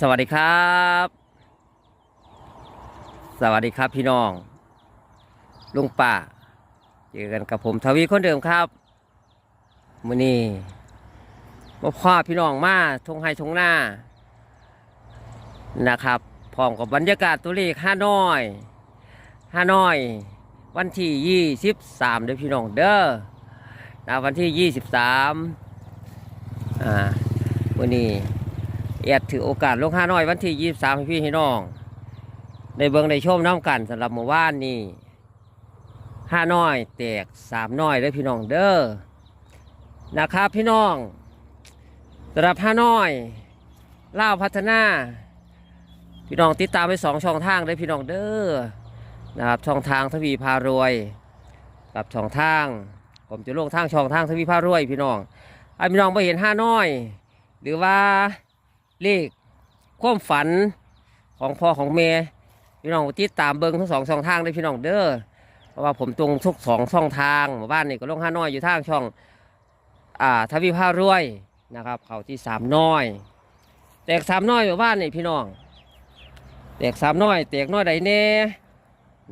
สวัสดีครับ สวัสดีครับพี่น้อง ลุงป่าเจอกันกับผมทวีคนเดิมครับมื้อนี้มาพ่อพี่น้องมาทงไฮทงหน้านะครับพร้อมกับบรรยากาศตัวเลขห้าน้อยห้าน้อย วันที่ยี่สิบสามเด้อพี่น้องเด้อนะวันที่ยี่สิบสามอ่าวันนี้ แอดถือโอกาสลงห้าน้อยวันที่ยี่สามให้พี่ให้น้องในเบิงในชมน้ำกันสำหรับหมู่บ้านนี่ห้าน้อยแตกสามน้อยเด้อพี่น้องเด้อนะครับพี่น้องสำหรับห้าน้อยเล่าพัฒนา พี่น้องติดตามไปสองช่องทางเด้อพี่น้องเด้อนะครับช่องทางทวีพารวย กับช่องทาง ผมจะลงทางช่องทางทวีพารวยพี่น้องไอ้พี่น้องไปเห็นห้าน้อย หรือว่า เลขความฝันของพ่อของเมย์พี่น้องติดตามเบิ้งทั้งสองช่องทางเลยพี่น้องเด้อเพราะว่าผมตรงทุกสองช่องทางหมู่บ้านนี่ก็ลงห้าน้อยอยู่ทางช่องอ่าทวีภารวยนะครับ เขาที่สามน้อย แตกสามน้อยหมู่บ้านนี่พี่น้อง แตกสามน้อย แตกน้อยใดแน่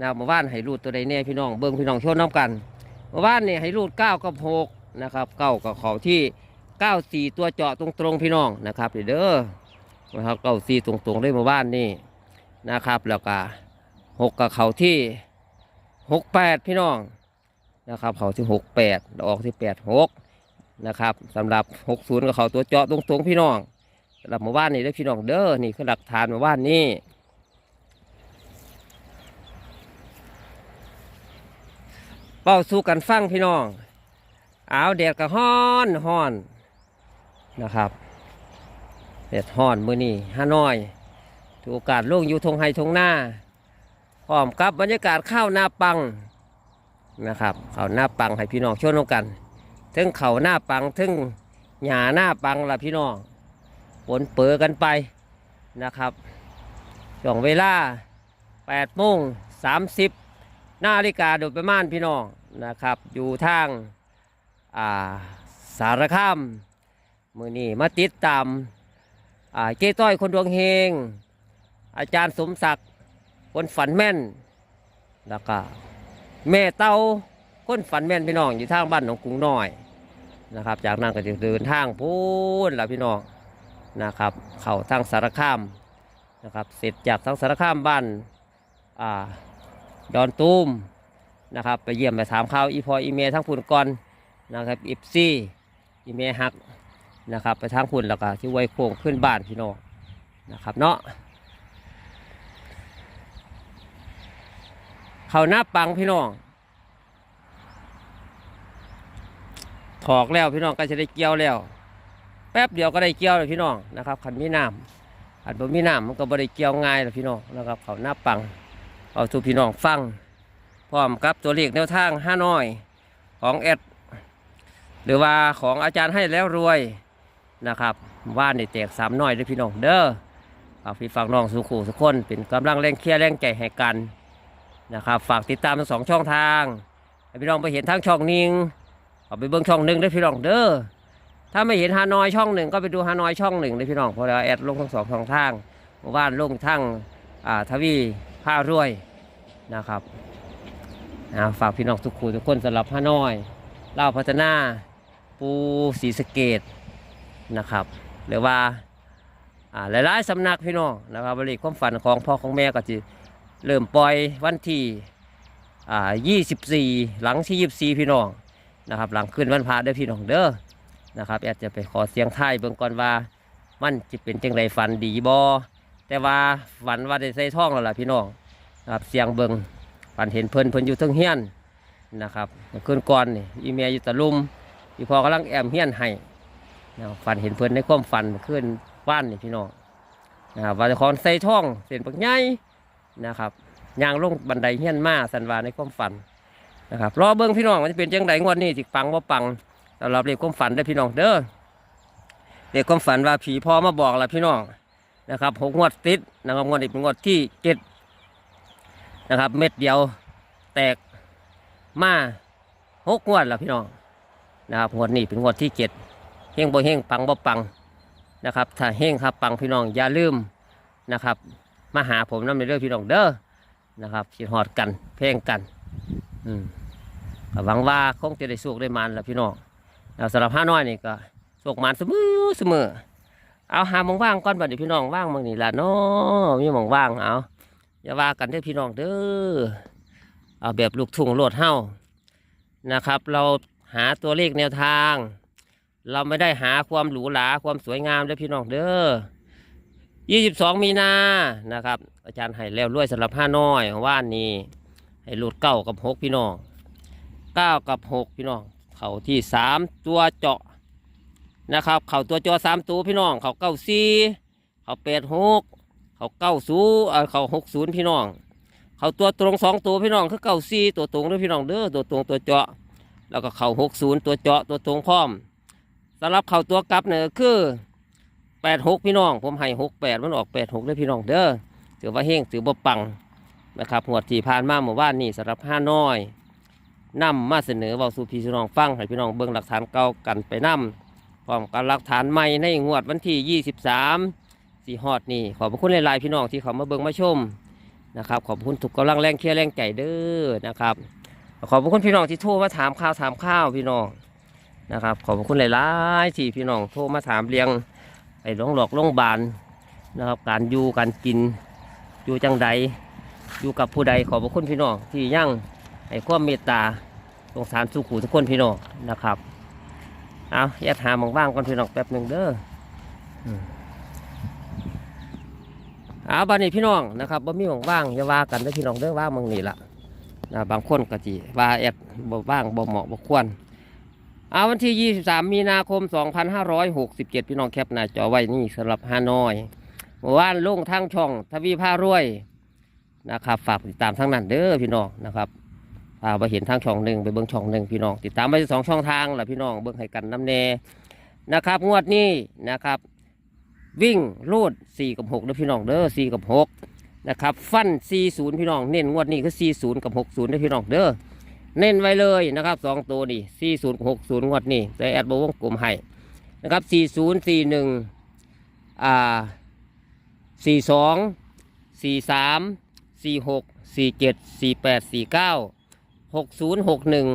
นะหมู่บ้านให้รูดตัวใดแน่พี่น้องเบิ้งพี่น้องช่วนน้ำกันหมู่บ้านนี่ให้รูดเก้ากับหกนะครับเก้ากับเขาที่ เก้าสี่ตัวเจาะตรงๆพี่น้องนะครับเด้อนะครับเก้าสี่ตรงๆได้มาบ้านนี่นะครับ แล้วก็หกกับเขาที่หกแปดพี่น้องนะครับเขาที่หกแปดออกที่แปดหกนะครับสำหรับหกศูนย์กับเขาตัวเจาะตรงๆพี่น้องสำหรับหมู่บ้านนี่ได้พี่น้องเด้อนี่คือหลักฐานหมู่บ้านนี่เป้าสู้กันฟังพี่น้องอ้าวแดดก็ฮ้อนฮ้อน นะครับแดดฮ้อนมือนี้ฮานอยถือโอกาสลงอยู่ทงไฮทงหน้าพร้อมกับบรรยากาศข้าวหน้าปังนะครับข้าวหน้าปังให้พี่น้องช่วนกันถึงเขาหน้าปังถึงหญ้าหน้าปังละพี่น้องปนเปือกันไปนะครับช่วงเวลา8โมง30นาฬิกาโดยประมาณพี่น้องนะครับ อยู่ทางอ่าสารคาม มือนี้มาติดตามอ่าเจ้ต้อยคนดวงเฮง อาจารย์สมศักดิ์คนฝันแม่น แล้วก็แม่เต้าคนฝันแม่นพี่น้องอยู่ทางบ้านหนองกรุงน้อยนะครับ จากนั้นก็จะเดินทางพูนแล้วพี่น้องนะครับ เข้าทางสารคามนะครับ เสร็จจากทางสารคามบ้านอ่าดอนตูมนะครับ ไปเยี่ยมไปถามข่าวอีพออีเมทั้งพุ่นก่อนนะครับอิฟซี่อีเมฮัก นะครับ ไปทางคุณแล้วก็ที่ไว้โค้งขึ้นบ้านพี่น้องนะครับเนาะเขาหน้าปังพี่น้องถอกแล้วพี่น้องก็จะได้เกี่ยวแล้ว แป๊บเดียวก็ได้เกี่ยวเลยพี่น้องนะครับขันมีน้ำขันบ่มีน้ำมันก็บ่ได้เกี่ยวง่ายเลยพี่น้องนะครับ เขาหน้าปังเอาสู่พี่น้องฟังพร้อมกับตัวเลขแนวทางห้าน้อยของแอดหรือว่าของอาจารย์ให้แล้วรวย นะครับว่านในแตกสามน้อยเด้อพี่น้องเด้อฝากพี่ฝากน้องสุขุสุกคน เป็นกำลังแรงเคลียร์แรงใจให้กันนะครับฝากติดตามทั้งสองช่องทางให้พี่น้องไปเห็นทั้งช่องหนึ่งเอาไปเบิ้งช่องหนึ่งเด้พี่น้องเด้อถ้าไม่เห็นฮานอยช่องหนึ่งก็ไปดูฮานอยช่องหนึ่งเด้อพี่น้องเพราะเราแอดลงทั้งสองช่องทางเมื่านลงทั้งอ่าทวีผ้ารวยนะครับอ่าฝากพี่น้องทุกคู่ทุกคนสำหรับฮานอยเล่าพัฒนาปูสีสเกต นะครับหรือว่าหลายๆสำนักพี่น้องนะครับบริความฝันของพ่อของแม่ก็จะเริ่มปล่อยวันที่24 หลังที่24 พี่น้องนะครับหลังขึ้นวันพระเด้อพี่น้องเด้อนะครับแอดจะไปขอเสียงไทายเบิ่งก่อนว่ามันจะเป็นจังไรฝันดีบอแต่ว่าฝันว่าได้ใส่ท่องแล้วล่ะพี่น้องนะครับเสียงเบิ่งฝันเห็นเพิ่นเพิ่นอยู่ทั้งเฮียนนะครับคืนก่อนนี่อีเมียอยู่ตะลุมอีพอกำลังแอมเฮียนให้ นะครับฝันเห็นเพื่อนในความฝันขึ้นบ้านนี่พี่น้องนะครับว่าเจะของใส่ท่องเส้นปักใหญ่นะครับย่างลงบันไดเฮียนมาสันวาในความฝันนะครับรอเบิ้งพี่น้องมันจะเป็นจังไดงวดนี้สิปังว่าปังสำหรับเรียกความฝันได้อพี่น้องเด้อเรียกความฝันว่าผีพ่อมาบอกละพี่น้องนะครับหกงวดติดนะครับงวดนี้เป็นงวดที่เจ็ดนะครับ เม็ดเดียวแตกมาหกงวดแล้วพี่น้องนะครับงวดนี้เป็นงวดที่เจ็ด เฮงบ่เฮงปังบ่ปังนะครับ ถ้าเฮงครับปังพี่น้องอย่าลืมนะครับ มาหาผมน้ำในเรื่องพี่น้องเด้อนะครับคิดฮอดกันเพลงกันอืมก็หวังว่าคงจะได้สุกได้มันแล้วพี่น้องแล้วสำหรับห้าน้อยนี่ก็สุกมันเสมอเสมอเอาหาหมองว่างก่อนบัดนี้พี่น้องว่างมองนี่ล่ะเนาะมีหมองว่างเอาอย่าว่ากันเด้อพี่น้องเด้อเอาแบบลูกทุ่งโลดเฮ้านะครับ เราหาตัวเลขแนวทาง เราไม่ได้หาความหรูหราความสวยงามเด้อพี่น้องเด้อ22 มีนานะครับ อาจารย์ให้แล้วรวยสำหรับห้าน้อยว่านนี้ให้หลุดเก้ากับหกพี่น้องเก้ากับหกพี่น้องเข่าที่สามตัวเจาะนะครับ เข่าตัวเจาะสามตัวพี่น้อง เข่าเก้าสี่เข่าแปดหกเข่าเก้าศูนย์เออเข่าหกศูนย์พี่น้อง เข่าตัวตรงสองตัวพี่น้องคือเก้าสี่ตัวตรงด้วยพี่น้องเด้อตัวตรงตัวเจาะ แล้วก็เข่าหกศูนย์ตัวเจาะตัวตรงพร้อม สำหรับเข่าตัวกลับเนี่ยคือแปดหกพี่น้อง ผมให้หกแปดมันออกแปดหกเลยพี่น้องเด้อถือว่าเฮงถือว่าปังนะครับหัวที่ผ่านมาหมู่บ้านนี่สำหรับห้าน้อยนำมาเสนอเบาสู่พี่น้องฟังให้พี่น้องเบิ่งหลักฐานเก่ากันไปนำพร้อมกับหลักฐานใหม่ในงวดวันที่ 23สี่ฮอดนี่ขอบพระคุณหลายๆพี่น้องที่เขามาเบิ่งมาชมนะครับขอบคุณทุกกำลังแรงเคียร์แรงใจเด้อนะครับขอบพระคุณพี่น้องที่โทรมาถามข่าวถามข้าวพี่น้อง นะครับขอบคุณหลายๆที่พี่น้องโทรมาถามเรียงไอ้หลงหลอกลงบานนะครับการอยู่การกินอยู่จังใดอยู่กับผู้ใดขอบพระคุณพี่น้องที่ยั่งให้ความเมตตาสงสารสุขูทุกคนพี่น้องนะครับเอาแยกหาหมองว่างก่อนพี่น้องแป๊บหนึ่งเด้อเอาบันนี้พี่น้องนะครับบ่มีหมองว่างอย่าว่ากันเด้อพี่น้องเด้อว่าหมองนี่ละนะบางคนก็จีว่าแอดบ่ว่างบ่เหมาะบ่ควร เอาวันที่ 23 มีนาคม 2567 พี่น้องแคปหน้าจอไว้นี่สำหรับฮานอยเมื่อวานลงทางช่องทวีพารวยนะครับ ฝากติดตามทั้งนั้นเด้อพี่น้องนะครับพาไปเห็นทางช่องหนึ่งไปเบิ้งช่องหนึ่งพี่น้องติดตามไปสองช่องทางแหละพี่น้องเบิ้งให้กันน้ำแน่นะครับ งวดนี้นะครับ วิ่งรูดสี่กับหกเด้อพี่น้องเด้อสี่กับหนะครับ ฟันสี่ศูนย์พี่น้องเน้นงวดนี้คือสี่ศูนย์กับหกศูนย์เด้อพี่น้องเด้อ เน้นไว้เลยนะครับสองตัวนี่สี่ศูนย์หกศูนย์งวดนี้แต่แอดบวงกลุ่มให้นะครับสี่ศูนย์สี่หนึ่งอ่าสี่สองสี่สามสี่หกสี่เจ็ดสี่แปดสี่เก้าหกศูนย์หกหนึ่ง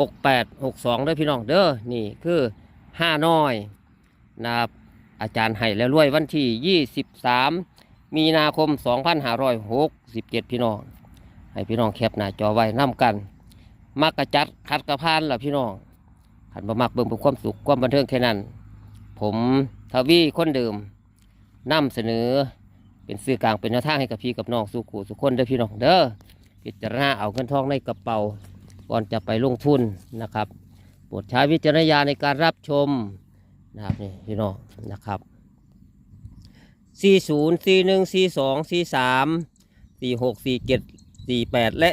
หกแปดหกสองด้อพี่น้องเด้อนี่คือห้าน้อยนะครับอาจารย์ให้แล้วรวยวันที่ยี่สิบสามมีนาคมสองพันห้าร้อยหกสิบเจ็ดพี่น้องให้พี่น้องแคปหน้าจอไว้น้ำกัน มักกระจัดคัดกระพานหล่ะพี่น้องหันมามักเบิ่งเพื่อความสุขความบันเทิงแค่นั้น ผมทวีคนเดิมนำเสนอ เป็นสื่อกลางเป็นแนวทางให้กับพี่กับน้องสู่ขู่สุกคนเด้อพี่น้องเด้อพิจารณาเอาเงินทองในกระเป๋าก่อนจะไปลงทุนนะครับโปรดใช้วิจารณญาณในการรับชมนะครับนี่พี่น้องนะครับ 40 41 42 43 46 47 48 และ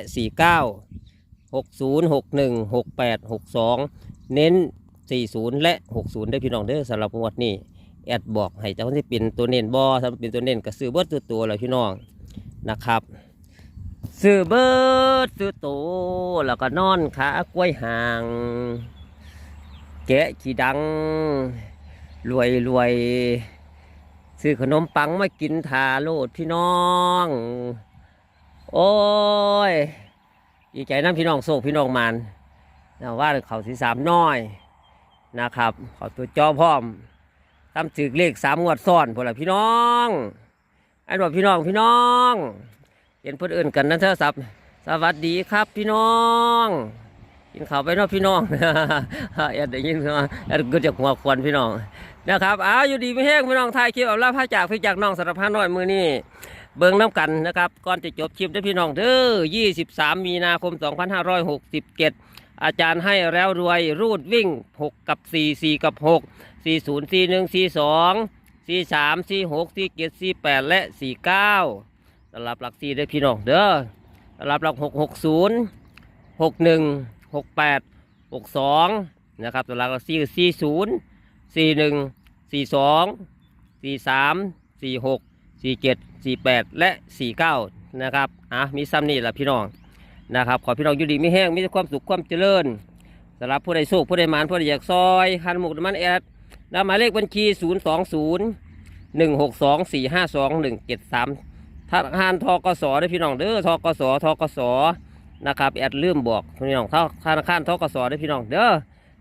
49 60 61 68 62 เน้น 40 และ 60 ได้พี่น้องเด้อสำหรับงวดนี้แอดบอกให้เจ้าคนที่เป็นตัวเน้นบอถ้าเป็นตัวเน้นก็ซื้อเบิร์ดตัวตัวเลยพี่น้องนะครับซื้อเบิร์ดซื้อตัวแล้วก็นอนขากล้วยห่างแกะขี้ดัง รวยรวยซื้อขนมปังมากินทาโลดพี่น้อง โอ้ย ดีใจน้ำพี่น้องโศกพี่น้องมันนะว่าเขาสีสามน้อยนะครับเขาตัวจอพร้อมทำถึกเลขสามงวดซ้อนพวกละพี่น้องไอ้บอกพี่น้องพี่น้องเห็นเพื่อนอื่นกันนั่นเถอะสับสวัสดีครับพี่น้องกินข้าวไปเนาะพี่น้องแอดได้ยินมาแอดก็จะหัวควันพี่น้องนะครับอ้าวอยู่ดีไม่แห้งพี่น้องถ่ายคลิปเอาลาพระจากพี่จากน้องสารพันน้อยมือนี่ เบิ่งน้ำกันนะครับก่อนจะจบคลิปได้พี่น้องเด้อ23 มีนาคม 2567 อาจารย์ให้แล้วรวยรูดวิ่ง 6 กับ 4 4 กับ6สี่ศูนย์สี่หนึ่งสี่สองสี่สามสี่หกสี่เจ็ดสี่แปดและสี่เก้าสำหรับหลักสี่ได้พี่น้องเด้อสำหรับหลักหกหกศูนย์หกหนึ่งหกแปดหกสองนะครับสำหรับหลักสี่สี่ศูนย์สี่หนึ่งสี่สอง สี่เจ็ดสี่แปดและสี่เก้านะครับอะมีซ้ำนี่แหละพี่น้องนะครับขอพี่น้องอยู่ดีไม่แห้งมีแต่ความสุขความเจริญสำหรับผู้ใดสุขผู้ใดหมานผู้ใดอยากซอยคันหมกน้ำมันแอดแล้วหมายเลขบัญชีศูนย์สองศูนย์หนึ่งหกสองสี่ห้าสองหนึ่งเจ็ดสามธนาคารทกสด้อพี่น้องเด้อทกสทกสนะครับแอดลืมบอกพี่น้องธนาคารทกสด้อพี่น้องเด้อ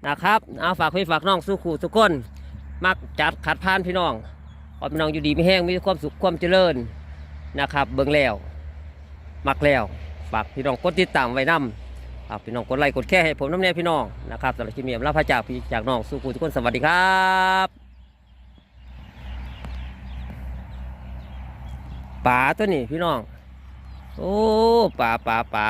นะครับเอาฝากพี่ฝากน้องสู้ขู่ทุกคนมักจัดขัดพานพี่น้อง อมน้องอยู่ดีไม่แห้งมีความสุขความเจริญนะครับ เบิ่งแล้วมักแล้วฝากพี่น้องกดติดตามไว้นำฝากพี่น้องกดไลค์กดแค่ให้ผมน้ำแน่พี่น้องนะครับสำหรับคลิปนี้รับพระจากพี่จากน้องสู้ขู่ทุกคนสวัสดีครับป่าตัวนี้พี่น้อง โอ้ป่าป่าป่า